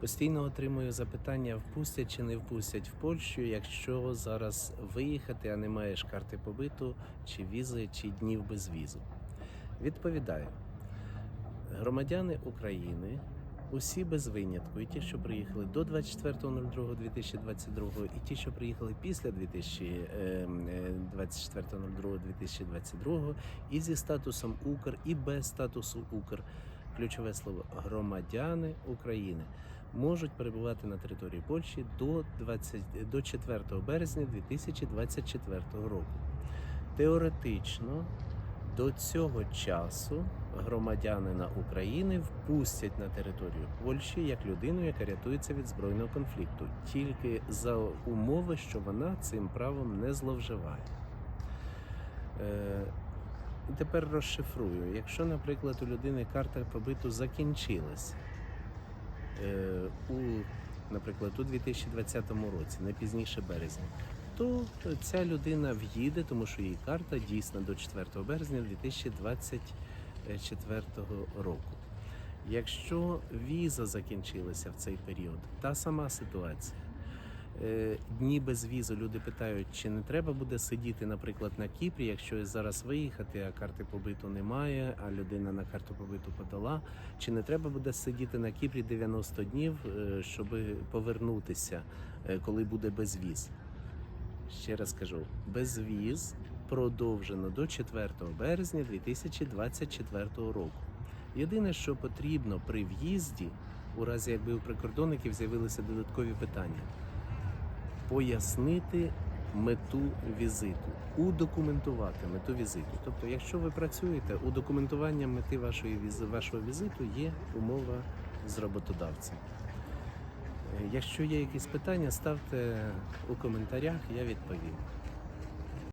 Постійно отримую запитання, впустять чи не впустять в Польщу, якщо зараз виїхати, а не маєш карти побиту, чи візи, чи днів без візу. Відповідаю, громадяни України, усі без винятку, і ті, що приїхали до 24.02.2022, і ті, що приїхали після ем, е, 24.02.2022, і зі статусом Укр, і без статусу Укр. Ключове слово громадяни України можуть перебувати на території Польщі до 20, до 4 березня 2024 року. Теоретично до цього часу громадянина України впустять на територію Польщі як людину, яка рятується від збройного конфлікту, тільки за умови, що вона цим правом не зловживає. Е, тепер розшифрую. Якщо, наприклад, у людини карта побиту закінчилась е, у, наприклад, у 2020 році, не пізніше березня, то ця людина в'їде, тому що її карта дійсна до 4 березня 2024 року. Якщо віза закінчилася в цей період, та сама ситуація. Е, Дні без візу люди питають, чи не треба буде сидіти, наприклад, на Кіпрі, якщо зараз виїхати, а карти побиту немає, а людина на карту побиту подала. Чи не треба буде сидіти на Кіпрі 90 днів, е, щоб повернутися, е, коли буде безвіз? Ще раз кажу, безвіз продовжено до 4 березня 2024 року. Єдине, що потрібно при в'їзді, у разі якби у прикордонників з'явилися додаткові питання, пояснити мету візиту, удокументувати мету візиту. Тобто, якщо ви працюєте, удокументування мети вашої вашого візиту є умова з роботодавцем. Е, Якщо є якісь питання, ставте у коментарях, я відповім.